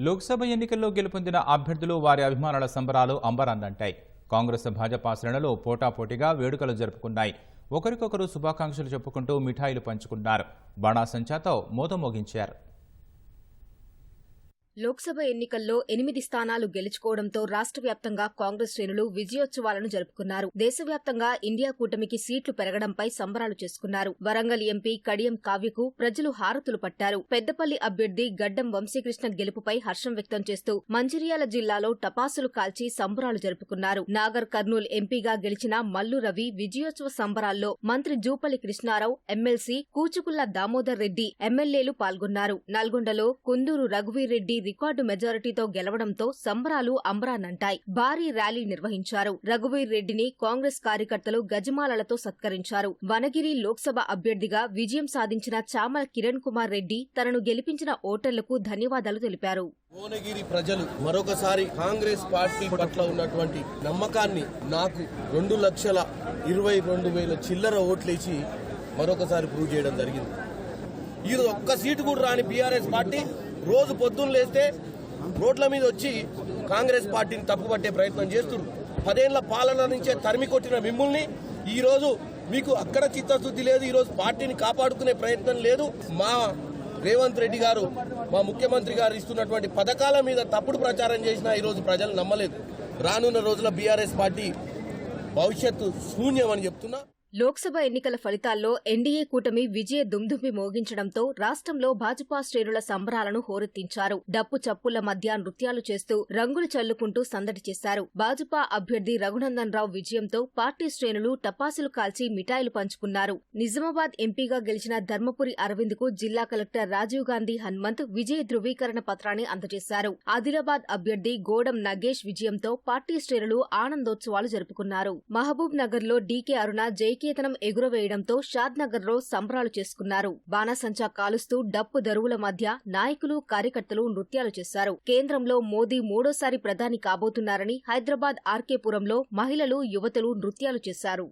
లోక్సభ ఎన్నికల్లో గెలుపొందిన అభ్యర్థులు వారి అభిమానుల సంబరాలు అంబరాన్నంటాయి కాంగ్రెస్ భాజపా శ్రేణులు పోటాపోటీగా వేడుకలు జరుపుకున్నాయి. ఒకరికొకరు శుభాకాంక్షలు చెప్పుకుంటూ మిఠాయిలు పంచుకున్నారు. బాణాసంచాతో మోతమోగించారు. లోక్సభ ఎన్నికల్లో ఎనిమిది స్థానాలు గెలుచుకోవడంతో రాష్ట్ర వ్యాప్తంగా కాంగ్రెస్ శ్రేణులు విజయోత్సవాలను జరుపుకున్నారు. దేశవ్యాప్తంగా ఇండియా కూటమికి సీట్లు పెరగడంపై సంబరాలు చేసుకున్నారు. వరంగల్ ఎంపీ కడియం కావ్యకు ప్రజలు హారతులు పట్టారు. పెద్దపల్లి అభ్యర్థి గడ్డం వంశీకృష్ణ గెలుపుపై హర్షం వ్యక్తం చేస్తూ మంచిర్యాల జిల్లాలో టపాసులు కాల్చి సంబరాలు జరుపుకున్నారు. నాగర్ కర్నూల్ ఎంపీగా గెలిచిన మల్లు రవి విజయోత్సవ సంబరాల్లో మంత్రి జూపల్లి కృష్ణారావు ఎమ్మెల్సీ కూచుకుల్ల దామోదర్ రెడ్డి ఎమ్మెల్యేలు పాల్గొన్నారు. నల్గొండలో కుందూరు రఘువీర్ రెడ్డి రికార్డు మెజారిటీతో గెలవడంతో సంబరాలు అంబరానంటాయి భారీ ర్యాలీ నిర్వహించారు. రఘువీర్ రెడ్డిని కాంగ్రెస్ కార్యకర్తలు గజమాలలతో సత్కరించారు. వనగిరి లోక్సభ అభ్యర్థిగా విజయం సాధించిన చామల కిరణ్ కుమార్ రెడ్డి తనను గెలిపించిన ఓటర్లకు ధన్యవాదాలు తెలిపారు. భువనగిరి ప్రజలు మరొకసారి కాంగ్రెస్ పార్టీ పట్ల ఉన్నటువంటి నమ్మకాన్ని నాకు రెండు లక్షల ఇరవై రెండు వేల చిల్లర ఓట్లేసి మరొకసారి ప్రూవ్ చేయడం జరిగింది. ఈరోజు ఒక్క సీటు కూడా రాని బీఆర్ఎస్ పార్టీ రోజు పొద్దున్న లేస్తే రోడ్ల మీద వచ్చి కాంగ్రెస్ పార్టీని తప్పుపట్టే ప్రయత్నం చేస్తున్నారు. పదేళ్ళ పాలన నుంచే తరిమి కొట్టిన మిమ్మల్ని ఈ రోజు మీకు అక్కడ చిత్తశుద్ధి లేదు ఈ రోజు పార్టీని కాపాడుకునే ప్రయత్నం లేదు. మా రేవంత్ రెడ్డి గారు మా ముఖ్యమంత్రి గారు ఇస్తున్నటువంటి పథకాల మీద తప్పుడు ప్రచారం చేసినా ఈరోజు ప్రజలు నమ్మలేదు. రానున్న రోజుల బీఆర్ఎస్ పార్టీ భవిష్యత్తు శూన్యమని చెప్తున్నా. లోక్సభ ఎన్నికల ఫలితాల్లో ఎన్డీఏ కూటమి విజయ దుమ్దుమి మోగించడంతో రాష్ట్రంలో భాజపా శ్రేణుల సంబరాలను హోరెత్తించారు. డప్పు చప్పుల మధ్య నృత్యాలు చేస్తూ రంగులు చల్లుకుంటూ సందడి చేశారు. భాజపా అభ్యర్థి రఘునందన్ రావు విజయంతో పార్టీ శ్రేణులు టపాసులు కాల్చి మిఠాయిలు పంచుకున్నారు. నిజామాబాద్ ఎంపీగా గెలిచిన ధర్మపురి అరవింద్కు జిల్లా కలెక్టర్ రాజీవ్ గాంధీ హన్మంత్ విజయ ధృవీకరణ పత్రాన్ని అందజేశారు. ఆదిలాబాద్ అభ్యర్థి గోడం నగేష్ విజయంతో పార్టీ శ్రేణులు ఆనందోత్సవాలు జరుపుకున్నారు. మహబూబ్ నగర్లో డీకే అరుణ జై నికేతనం ఎగురవేయడంతో షాద్నగర్లో లో సంబరాలు చేసుకున్నారు. బాణాసంచా కాలుస్తూ డప్పు దరువుల మధ్య నాయకులు కార్యకర్తలు నృత్యాలు చేశారు. కేంద్రంలో మోదీ మూడోసారి ప్రధాని కాబోతున్నారని హైదరాబాద్ ఆర్కేపురంలో మహిళలు యువతులు నృత్యాలు చేశారు.